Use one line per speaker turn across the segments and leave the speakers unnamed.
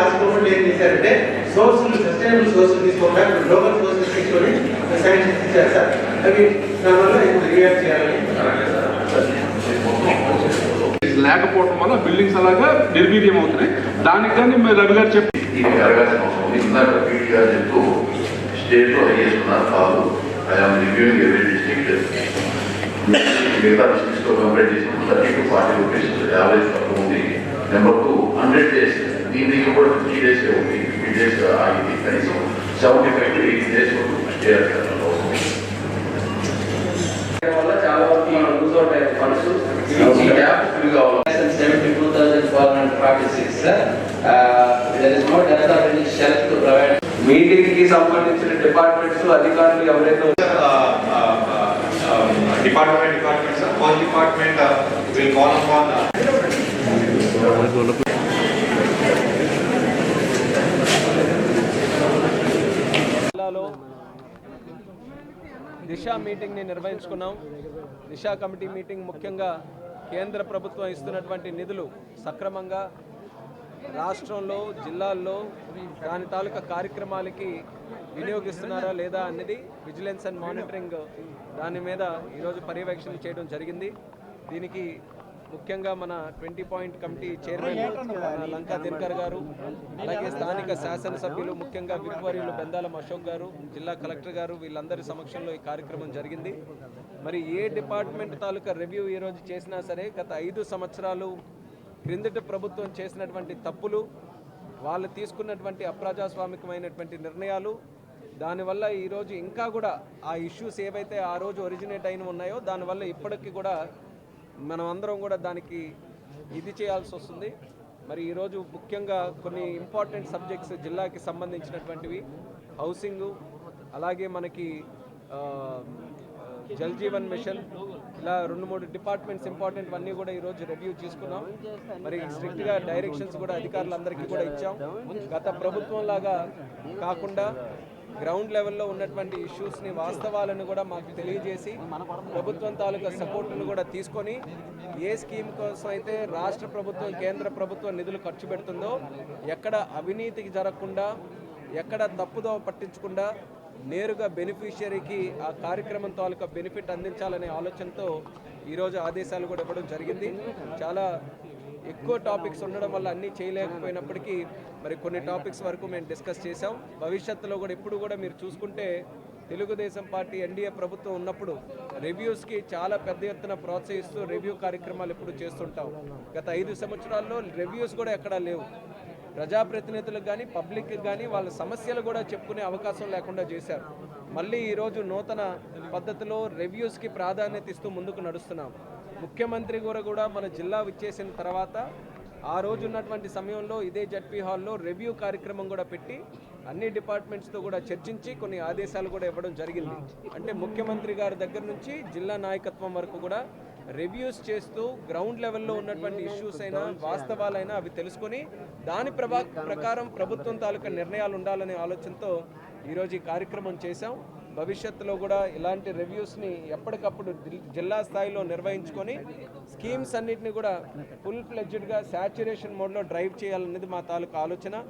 రాష్ట్రంలో ఏం చేశారంటే సోర్సులు సస్టైనబుల్ సోర్సులు తీసుకోకుండా గ్లోబల్ సోర్సెస్ తీసుకొని శాంక్షన్స్ ఇచ్చారు సార్. అవి దానివల్ల ఇప్పుడు రియాక్ట్ చేయాలని
లేకపోవడం వల్ల బిల్డింగ్స్ అలాగా నిర్వీర్యం అవుతున్నాయి. దానికి కానీ మీరు రవి గారు చెప్పి
ఇది జరగాల్సిన అవసరం ఇందాక పీటీ గారు చెప్తూ స్టేట్లో హైయెస్ట్ ఉన్నారు. కాదు ఐఆమ్ రివ్యూయింగ్ ఎవరీ డిస్ట్రిక్ట్ మిగతా డిస్ట్రిక్ట్స్తో కంపేర్ చేసి thirty to forty rupees average తక్కువ ఉంది. నెంబర్ టూ హండ్రెడ్ డేస్ దీని దగ్గర కూడా ఫిఫ్టీ డేస్ ఉంది ఫిఫ్టీ డేస్ ఆగింది కనీసం seventy five to eighty days stay అవసరం ఉంది
వల్ల చాలా వరకు మనం లూజ్ అవుట్ అయ్యే ఫండ్స్
ఈ గ్యాప్ ఫిల్ కావాలి
seventy two thousand four hundred forty six there is no death of any shelf to provide మీటింగ్కి సంబంధించిన డిపార్ట్మెంట్స్ అధికారులు ఎవరైతే
department by department, sir. First department uh,
Disha మీటింగ్ని నిర్వహించుకున్నాం. దిశ కమిటీ మీటింగ్ ముఖ్యంగా కేంద్ర ప్రభుత్వం ఇస్తున్నటువంటి నిధులు సక్రమంగా రాష్ట్రంలో జిల్లాల్లో దాని తాలూకా కార్యక్రమాలకి వినియోగిస్తున్నారా లేదా అనేది విజిలెన్స్ అండ్ మానిటరింగ్ దాని మీద ఈరోజు పర్యవేక్షణ చేయడం జరిగింది. దీనికి ముఖ్యంగా మన twenty point committee chairman Lanka Dinakar garu అలాగే స్థానిక శాసనసభ్యులు ముఖ్యంగా విప్వర్యులు బెందాలం అశోక్ గారు జిల్లా కలెక్టర్ గారు వీళ్ళందరి సమక్షంలో ఈ కార్యక్రమం జరిగింది. మరి ఏ డిపార్ట్మెంట్ తాలూకా రివ్యూ ఈరోజు చేసినా సరే గత ఐదు సంవత్సరాలు క్రిందటి ప్రభుత్వం చేసినటువంటి తప్పులు వాళ్ళు తీసుకున్నటువంటి అప్రజాస్వామికమైనటువంటి నిర్ణయాలు దానివల్ల ఈరోజు ఇంకా కూడా ఆ ఇష్యూస్ ఏవైతే ఆ రోజు ఒరిజినేట్ అయిన ఉన్నాయో దానివల్ల ఇప్పటికీ కూడా మనం అందరం కూడా దానికి ఇది చేయాల్సి వస్తుంది. మరి ఈరోజు ముఖ్యంగా కొన్ని ఇంపార్టెంట్ సబ్జెక్ట్స్ జిల్లాకి సంబంధించినటువంటివి హౌసింగు అలాగే మనకి జల్ జీవన్ మిషన్ ఇలా రెండు మూడు డిపార్ట్మెంట్స్ ఇంపార్టెంట్ అన్నీ కూడా ఈరోజు రివ్యూ చేసుకున్నాం మరి స్ట్రిక్ట్గా డైరెక్షన్స్ కూడా అధికారులందరికీ కూడా ఇచ్చాం. గత ప్రభుత్వం లాగా కాకుండా గ్రౌండ్ లెవెల్లో ఉన్నటువంటి ఇష్యూస్ని వాస్తవాలను కూడా మాకు తెలియజేసి ప్రభుత్వం తాలూకా సపోర్టును కూడా తీసుకొని ఏ స్కీమ్ కోసం అయితే రాష్ట్ర ప్రభుత్వం కేంద్ర ప్రభుత్వం నిధులు ఖర్చు పెడుతుందో ఎక్కడ అవినీతికి జరగకుండా ఎక్కడ తప్పుదోవ పట్టించకుండా నేరుగా బెనిఫిషియరీకి ఆ కార్యక్రమం తాలూకా బెనిఫిట్ అందించాలనే ఆలోచనతో ఈరోజు ఆదేశాలు కూడా ఇవ్వడం జరిగింది. చాలా ఎక్కువ టాపిక్స్ ఉండడం వల్ల అన్నీ చేయలేకపోయినప్పటికీ మరి కొన్ని టాపిక్స్ వరకు మేము డిస్కస్ చేసాం భవిష్యత్తులో కూడా ఇప్పుడు కూడా మీరు చూసుకుంటే తెలుగుదేశం పార్టీ ఎన్డీఏ ప్రభుత్వం ఉన్నప్పుడు రివ్యూస్కి చాలా పెద్ద ఎత్తున ప్రోత్సహిస్తూ రివ్యూ కార్యక్రమాలు ఇప్పుడు చేస్తుంటాం. గత ఐదు సంవత్సరాల్లో రివ్యూస్ కూడా ఎక్కడా లేవు. ప్రజాప్రతినిధులకు కానీ పబ్లిక్కి కానీ వాళ్ళ సమస్యలు కూడా చెప్పుకునే అవకాశం లేకుండా చేశారు. మళ్ళీ ఈరోజు నూతన పద్ధతిలో రివ్యూస్కి ప్రాధాన్యత ఇస్తూ ముందుకు నడుస్తున్నాం. ముఖ్యమంత్రి కూడా కూడా మన జిల్లా విచ్చేసిన తర్వాత ఆ రోజు ఉన్నటువంటి సమయంలో ఇదే జడ్పీ హాల్లో రివ్యూ కార్యక్రమం కూడా పెట్టి అన్ని డిపార్ట్మెంట్స్తో కూడా చర్చించి కొన్ని ఆదేశాలు కూడా ఇవ్వడం జరిగింది. అంటే ముఖ్యమంత్రి గారి దగ్గర నుంచి జిల్లా నాయకత్వం వరకు కూడా రివ్యూస్ చేస్తూ గ్రౌండ్ లెవెల్లో ఉన్నటువంటి ఇష్యూస్ అయినా వాస్తవాలైనా అవి తెలుసుకొని దాని ప్రభా ప్రకారం ప్రభుత్వం తాలూకా నిర్ణయాలు ఉండాలనే ఆలోచనతో ఈరోజు ఈ కార్యక్రమం చేశాం. భవిష్యత్తులో కూడా ఇలాంటి రివ్యూస్ని ఎప్పటికప్పుడు జిల్- జిల్లా స్థాయిలో నిర్వహించుకొని స్కీమ్స్ అన్నిటిని కూడా ఫుల్ ఫ్లెడ్జ్డ్గా శాచ్యురేషన్ మోడ్లో డ్రైవ్ చేయాలనేది మా తాలూకు ఆలోచన.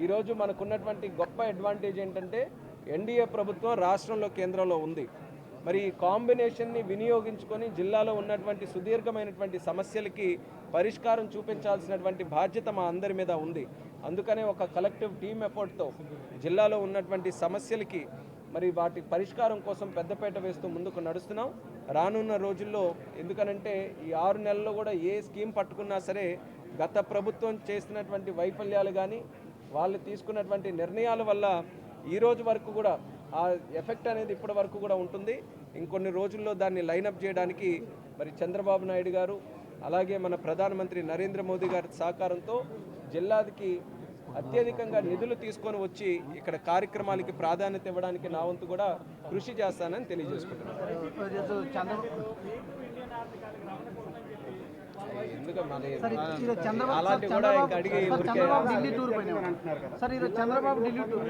ఈరోజు మనకున్నటువంటి గొప్ప అడ్వాంటేజ్ ఏంటంటే ఎన్డీఏ ప్రభుత్వం రాష్ట్రంలో కేంద్రంలో ఉంది. మరి ఈ కాంబినేషన్ని వినియోగించుకొని జిల్లాలో ఉన్నటువంటి సుదీర్ఘమైనటువంటి సమస్యలకి పరిష్కారం చూపించాల్సినటువంటి బాధ్యత మా అందరి మీద ఉంది. అందుకనే ఒక కలెక్టివ్ టీమ్ ఎఫర్ట్తో జిల్లాలో ఉన్నటువంటి సమస్యలకి మరి వాటి పరిష్కారం కోసం పెద్దపేట వేస్తూ ముందుకు నడుస్తున్నాం. రానున్న రోజుల్లో ఎందుకనంటే ఈ ఆరు నెలల్లో కూడా ఏ స్కీమ్ పట్టుకున్నా సరే గత ప్రభుత్వం చేసినటువంటి వైఫల్యాలు కానీ వాళ్ళు తీసుకున్నటువంటి నిర్ణయాల వల్ల ఈ రోజు వరకు కూడా ఆ ఎఫెక్ట్ అనేది ఇప్పటి వరకు కూడా ఉంటుంది. ఇంకొన్ని రోజుల్లో దాన్ని లైనప్ చేయడానికి మరి చంద్రబాబు నాయుడు గారు అలాగే మన ప్రధానమంత్రి నరేంద్ర మోదీ గారి సహకారంతో జిల్లాకి అత్యధికంగా నిధులు తీసుకొని వచ్చి ఇక్కడ కార్యక్రమాలకి ప్రాధాన్యత ఇవ్వడానికి నా వంతు కూడా కృషి చేస్తానని తెలియజేసుకుంటున్నాను.
ఈరోజు చంద్రబాబు ఢిల్లీ టూర్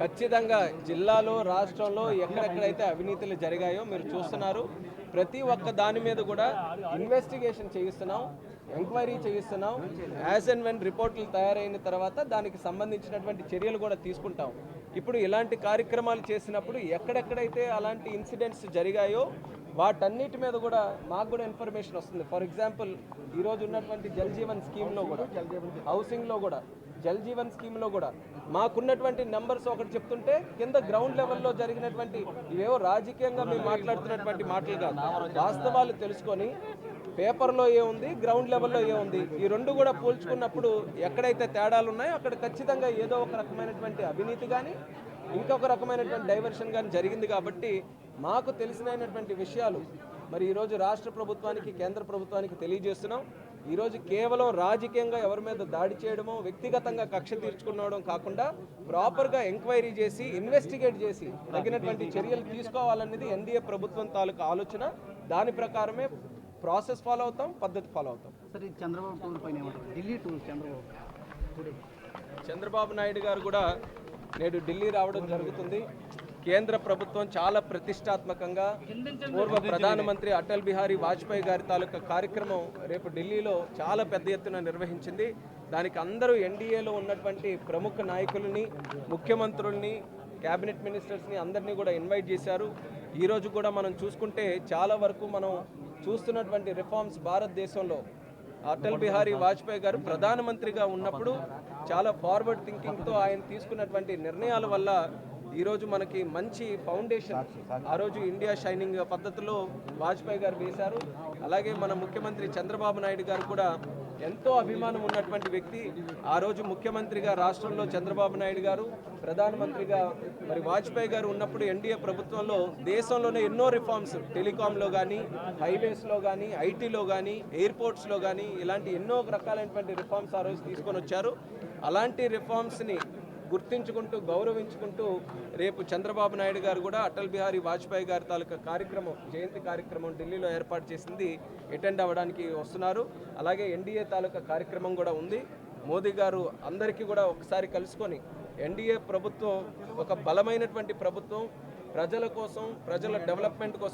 ఖచ్చితంగా జిల్లాలో రాష్ట్రంలో ఎక్కడెక్కడైతే అవినీతులు జరిగాయో మీరు చూస్తున్నారు ప్రతి ఒక్క దాని మీద కూడా ఇన్వెస్టిగేషన్ చేయిస్తున్నాం. ఎంక్వైరీ చేయిస్తున్నాం. యాజ్ అండ్ వెన్ రిపోర్ట్లు తయారైన తర్వాత దానికి సంబంధించినటువంటి చర్యలు కూడా తీసుకుంటాం. ఇప్పుడు ఇలాంటి కార్యక్రమాలు చేసినప్పుడు ఎక్కడెక్కడైతే అలాంటి ఇన్సిడెంట్స్ జరిగాయో వాటన్నిటి మీద కూడా మాకు కూడా ఇన్ఫర్మేషన్ వస్తుంది. ఫర్ ఎగ్జాంపుల్ ఈరోజు ఉన్నటువంటి జల్ జీవన్ స్కీమ్లో కూడా హౌసింగ్లో కూడా జల్ జీవన్ స్కీమ్లో కూడా మాకున్నటువంటి నెంబర్స్ ఒకటి చెప్తుంటే కింద గ్రౌండ్ లెవెల్లో జరిగినటువంటి ఇవేవో రాజకీయంగా మేము మాట్లాడుతున్నటువంటి మాటలు కాదు. వాస్తవాలు తెలుసుకొని పేపర్లో ఏముంది? గ్రౌండ్ లెవెల్లో ఏముంది? ఈ రెండు కూడా పోల్చుకున్నప్పుడు ఎక్కడైతే తేడాలు ఉన్నాయో అక్కడ ఖచ్చితంగా ఏదో ఒక రకమైనటువంటి అవినీతి కానీ ఇంకొక రకమైనటువంటి డైవర్షన్ కానీ జరిగింది కాబట్టి మాకు తెలిసినటువంటి విషయాలు మరి ఈరోజు రాష్ట్ర ప్రభుత్వానికి కేంద్ర ప్రభుత్వానికి తెలియజేస్తున్నాం. ఈరోజు కేవలం రాజకీయంగా ఎవరి మీద దాడి చేయడమో వ్యక్తిగతంగా కక్ష తీర్చుకునడం కాకుండా ప్రాపర్గా ఎంక్వైరీ చేసి ఇన్వెస్టిగేట్ చేసి తగినటువంటి చర్యలు తీసుకోవాలనేది ఎన్డీఏ ప్రభుత్వం తాలూకా ఆలోచన. దాని ప్రకారమే ప్రాసెస్ ఫాలో అవుతాం పద్ధతి ఫాలో అవుతాం.
సార్ ఇది చంద్రబాబు టూర్ పైన ఏమంటారు? ఢిల్లీ టూర్ చంద్రబాబు.
చంద్రబాబు నాయుడు గారు కూడా నేడు ఢిల్లీ రావడం జరుగుతుంది. కేంద్ర ప్రభుత్వం చాలా ప్రతిష్టాత్మకంగా పూర్వ ప్రధానమంత్రి అటల్ బిహారీ వాజ్పేయి గారి తాలూకా కార్యక్రమం రేపు ఢిల్లీలో చాలా పెద్ద ఎత్తున నిర్వహించింది. దానికి అందరూ ఎన్డీఏలో ఉన్నటువంటి ప్రముఖ నాయకులని ముఖ్యమంత్రుల్ని క్యాబినెట్ మినిస్టర్స్ని అందరినీ కూడా ఇన్వైట్ చేశారు. ఈరోజు కూడా మనం చూసుకుంటే చాలా వరకు మనం చూస్తున్నటువంటి రిఫార్మ్స్ భారతదేశంలో. అటల్ బిహారీ వాజ్పేయి గారు ప్రధానమంత్రిగా ఉన్నప్పుడు చాలా ఫార్వర్డ్ థింకింగ్తో ఆయన తీసుకున్నటువంటి నిర్ణయాల వల్ల ఈరోజు మనకి మంచి ఫౌండేషన్ ఆ రోజు ఇండియా షైనింగ్ పద్ధతిలో వాజ్పేయి గారు వేశారు. అలాగే మన ముఖ్యమంత్రి చంద్రబాబు నాయుడు గారు కూడా ఎంతో అభిమానం ఉన్నటువంటి వ్యక్తి. ఆ రోజు ముఖ్యమంత్రిగా రాష్ట్రంలో చంద్రబాబు నాయుడు గారు ప్రధానమంత్రిగా మరి వాజ్పేయి గారు ఉన్నప్పుడు ఎన్డీఏ ప్రభుత్వంలో దేశంలోనే ఎన్నో రిఫార్మ్స్ టెలికాంలో కానీ హైవేస్లో కానీ ఐటీలో కానీ ఎయిర్పోర్ట్స్లో కానీ ఇలాంటి ఎన్నో రకాలైనటువంటి రిఫార్మ్స్ ఆ రోజు తీసుకొని వచ్చారు. అలాంటి రిఫార్మ్స్ని గుర్తించుకుంటూ గౌరవించుకుంటూ రేపు చంద్రబాబు నాయుడు గారు కూడా అటల్ బిహారీ వాజ్పేయి గారి తాలూకా కార్యక్రమం జయంతి కార్యక్రమం ఢిల్లీలో ఏర్పాటు చేసింది అటెండ్ అవ్వడానికి వస్తున్నారు. అలాగే ఎన్డీఏ తాలూకా కార్యక్రమం కూడా ఉంది. మోదీ గారు అందరికీ కూడా ఒకసారి కలుసుకొని ఎన్డీఏ ప్రభుత్వం ఒక బలమైనటువంటి ప్రభుత్వం ప్రజల కోసం ప్రజల డెవలప్మెంట్ కోసం